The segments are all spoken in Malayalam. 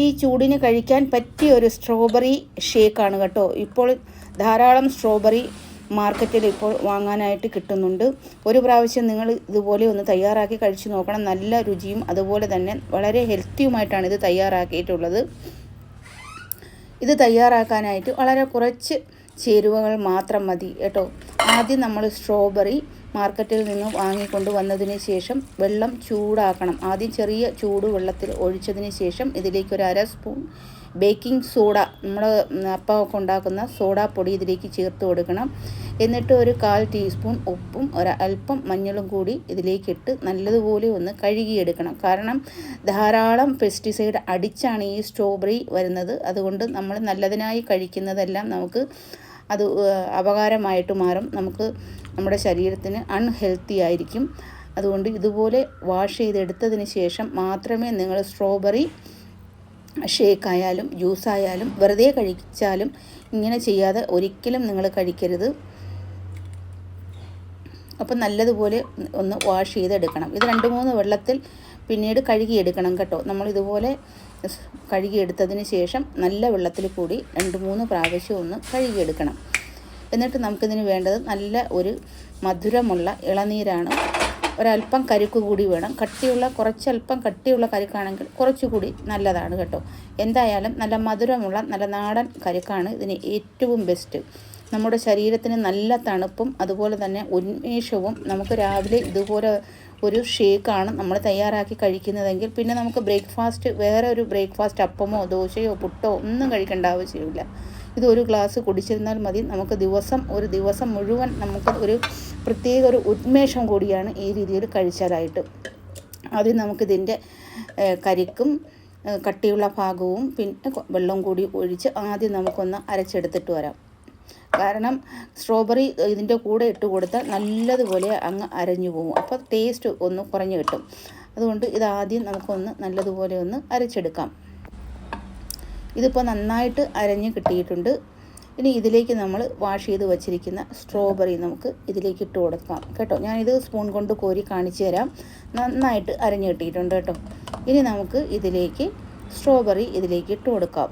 ഈ ചൂടിന് കഴിക്കാൻ പറ്റിയ ഒരു സ്ട്രോബെറി ഷേക്കാണ് കേട്ടോ. ഇപ്പോൾ ധാരാളം സ്ട്രോബെറി മാർക്കറ്റിൽ ഇപ്പോൾ വാങ്ങാനായിട്ട് കിട്ടുന്നുണ്ട്. ഒരു പ്രാവശ്യം നിങ്ങൾ ഇതുപോലെ ഒന്ന് തയ്യാറാക്കി കഴിച്ചു നോക്കണം. നല്ല രുചിയും അതുപോലെ തന്നെ വളരെ ഹെൽത്തിയുമായിട്ടാണ് ഇത് തയ്യാറാക്കിയിട്ടുള്ളത്. ഇത് തയ്യാറാക്കാനായിട്ട് വളരെ കുറച്ച് ചേരുവകൾ മാത്രം മതി കേട്ടോ. ആദ്യം നമ്മൾ സ്ട്രോബെറി മാർക്കറ്റിൽ നിന്നും വാങ്ങിക്കൊണ്ട് വന്നതിന് ശേഷം വെള്ളം ചൂടാക്കണം. ആദ്യം ചെറിയ ചൂട് വെള്ളത്തിൽ ഒഴിച്ചതിന് ശേഷം ഇതിലേക്ക് ഒരു അര സ്പൂൺ ബേക്കിംഗ് സോഡ നമ്മൾ അപ്പമൊക്കെ ഉണ്ടാക്കുന്ന സോഡാപ്പൊടി ഇതിലേക്ക് ചേർത്ത് കൊടുക്കണം. എന്നിട്ട് ഒരു കാൽ ടീസ്പൂൺ ഉപ്പും ഒരു അല്പം മഞ്ഞളും കൂടി ഇതിലേക്കിട്ട് നല്ലതുപോലെ ഒന്ന് കഴുകിയെടുക്കണം. കാരണം ധാരാളം പെസ്റ്റിസൈഡ് അടിച്ചാണ് ഈ സ്ട്രോബെറി വരുന്നത്. അതുകൊണ്ട് നമ്മൾ നല്ലതിനായി കഴിക്കുന്നതെല്ലാം നമുക്ക് അത് അപകാരമായിട്ട് മാറും. നമുക്ക് നമ്മുടെ ശരീരത്തിന് അൺഹെൽത്തി ആയിരിക്കും. അതുകൊണ്ട് ഇതുപോലെ വാഷ് ചെയ്തെടുത്തതിന് ശേഷം മാത്രമേ നിങ്ങൾ സ്ട്രോബെറി ഷേക്കായാലും ജ്യൂസായാലും വെറുതെ കഴിച്ചാലും ഇങ്ങനെ ചെയ്യാതെ ഒരിക്കലും നിങ്ങൾ കഴിക്കരുത്. അപ്പം നല്ലതുപോലെ ഒന്ന് വാഷ് ചെയ്തെടുക്കണം. ഇത് രണ്ട് മൂന്ന് വെള്ളത്തിൽ പിന്നീട് കഴുകിയെടുക്കണം കേട്ടോ. നമ്മൾ ഇതുപോലെ കഴുകിയെടുത്തതിന് ശേഷം നല്ല വെള്ളത്തിൽ കൂടി രണ്ട് മൂന്ന് പ്രാവശ്യം ഒന്ന് കഴുകിയെടുക്കണം. എന്നിട്ട് നമുക്കിതിന് വേണ്ടത് നല്ല ഒരു മധുരമുള്ള ഇളനീരാണ്. ഒരല്പം കരുക്ക് കൂടി വേണം. കട്ടിയുള്ള കുറച്ചല്പം കട്ടിയുള്ള കരുക്കാണെങ്കിൽ കുറച്ചുകൂടി നല്ലതാണ് കേട്ടോ. എന്തായാലും നല്ല മധുരമുള്ള നല്ല നാടൻ കരുക്കാണ് ഇതിന് ഏറ്റവും ബെസ്റ്റ് നമ്മുടെ ശരീരത്തിന് നല്ല തണുപ്പും അതുപോലെ തന്നെ ഉന്മേഷവും നമുക്ക് രാവിലെ ഇതുപോലെ ഒരു ഷേക്കാണ് നമ്മൾ തയ്യാറാക്കി കഴിക്കുന്നതെങ്കിൽ പിന്നെ നമുക്ക് ബ്രേക്ക്ഫാസ്റ്റ് വേറെ ഒരു ബ്രേക്ക്ഫാസ്റ്റ് അപ്പമോ ദോശയോ പുട്ടോ ഒന്നും കഴിക്കേണ്ട ആവശ്യമില്ല. ഇത് ഒരു ഗ്ലാസ് കുടിച്ചിരുന്നാൽ മതി. നമുക്ക് ദിവസം ഒരു ദിവസം മുഴുവൻ നമുക്ക് ഒരു പ്രത്യേക ഒരു ഉന്മേഷം കൂടിയാണ് ഈ രീതിയിൽ കഴിച്ചാലായിട്ട്. ആദ്യം നമുക്കിതിന്റെ കരിക്കും കട്ടിയുള്ള ഭാഗവും പിന്നെ വെള്ളം കൂടി ഒഴിച്ച് ആദ്യം നമുക്കൊന്ന് അരച്ചെടുത്തിട്ട് വരാം. കാരണം സ്ട്രോബെറി ഇതിന്റെ കൂടെ ഇട്ട് കൊടുത്താൽ നല്ലതുപോലെ അങ്ങ് അരഞ്ഞു പോകും. അപ്പോൾ ടേസ്റ്റ് ഒന്ന് കുറഞ്ഞു കിട്ടും. അതുകൊണ്ട് ഇതാദ്യം നമുക്കൊന്ന് നല്ലതുപോലെ ഒന്ന് അരച്ചെടുക്കാം. ഇതിപ്പോൾ നന്നായിട്ട് അരഞ്ഞ് കിട്ടിയിട്ടുണ്ട്. ഇനി ഇതിലേക്ക് നമ്മൾ വാഷ് ചെയ്ത് വച്ചിരിക്കുന്ന സ്ട്രോബെറി നമുക്ക് ഇതിലേക്ക് ഇട്ട് കൊടുക്കാം. കേട്ടോ? ഞാനിത് സ്പൂൺ കൊണ്ട് കോരി കാണിച്ചു തരാം. നന്നായിട്ട് അരഞ്ഞ് കിട്ടിയിട്ടുണ്ട് കേട്ടോ. ഇനി നമുക്ക് ഇതിലേക്ക് സ്ട്രോബെറി ഇതിലേക്ക് ഇട്ട് കൊടുക്കാം.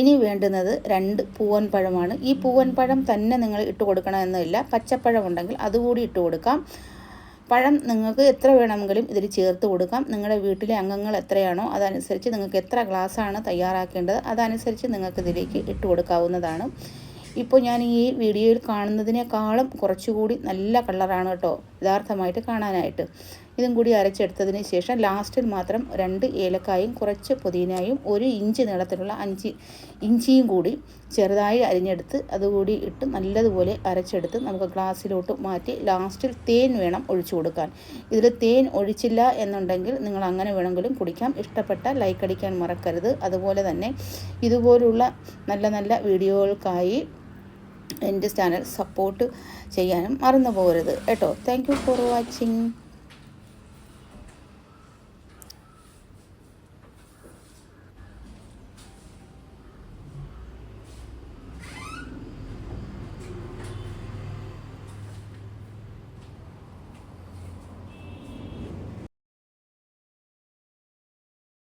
ഇനി വേണ്ടുന്നത് രണ്ട് പൂവൻ പഴമാണ് ഈ പൂവൻ പഴം തന്നെ നിങ്ങൾ ഇട്ട് കൊടുക്കണമെന്നില്ല. പച്ചപ്പഴം ഉണ്ടെങ്കിൽ അതുകൂടി ഇട്ട് കൊടുക്കാം. പഴം നിങ്ങൾക്ക് എത്ര വേണമെങ്കിലും ഇതിൽ ചേർത്ത് കൊടുക്കാം. നിങ്ങളുടെ വീട്ടിലെ അംഗങ്ങൾ എത്രയാണോ അതനുസരിച്ച് നിങ്ങൾക്ക് എത്ര ഗ്ലാസ്സാണ് തയ്യാറാക്കേണ്ടത് അതനുസരിച്ച് നിങ്ങൾക്ക് ഇതിലേക്ക് ഇട്ട് കൊടുക്കാവുന്നതാണ്. ഇപ്പോൾ ഞാൻ ഈ വീഡിയോയിൽ കാണുന്നതിനേക്കാളും കുറച്ചുകൂടി നല്ല കളറാണ് കേട്ടോ. യഥാർത്ഥമായിട്ട് കാണാനായിട്ട്. ഇതും കൂടി അരച്ചെടുത്തതിന് ശേഷം ലാസ്റ്റിൽ മാത്രം രണ്ട് ഏലക്കായും കുറച്ച് പുതിനയും ഒരു ഇഞ്ച് നീളത്തിലുള്ള അഞ്ച് ഇഞ്ചിയും കൂടി ചെറുതായി അരിഞ്ഞെടുത്ത് അതുകൂടി ഇട്ട് നല്ലതുപോലെ അരച്ചെടുത്ത് നമുക്ക് ഗ്ലാസ്സിലോട്ട് മാറ്റി ലാസ്റ്റിൽ തേൻ വേണം ഒഴിച്ചു കൊടുക്കാൻ. ഇതിൽ തേൻ ഒഴിച്ചില്ല എന്നുണ്ടെങ്കിൽ നിങ്ങൾ അങ്ങനെ വേണമെങ്കിലും കുടിക്കാം. ഇഷ്ടപ്പെട്ട ലൈക്ക് അടിക്കാൻ മറക്കരുത്. അതുപോലെ തന്നെ ഇതുപോലുള്ള നല്ല നല്ല വീഡിയോകൾക്കായി എന്റെ ചാനൽ സപ്പോർട്ട് ചെയ്യാനും മറന്നു പോകരുത് കേട്ടോ. Thank you for watching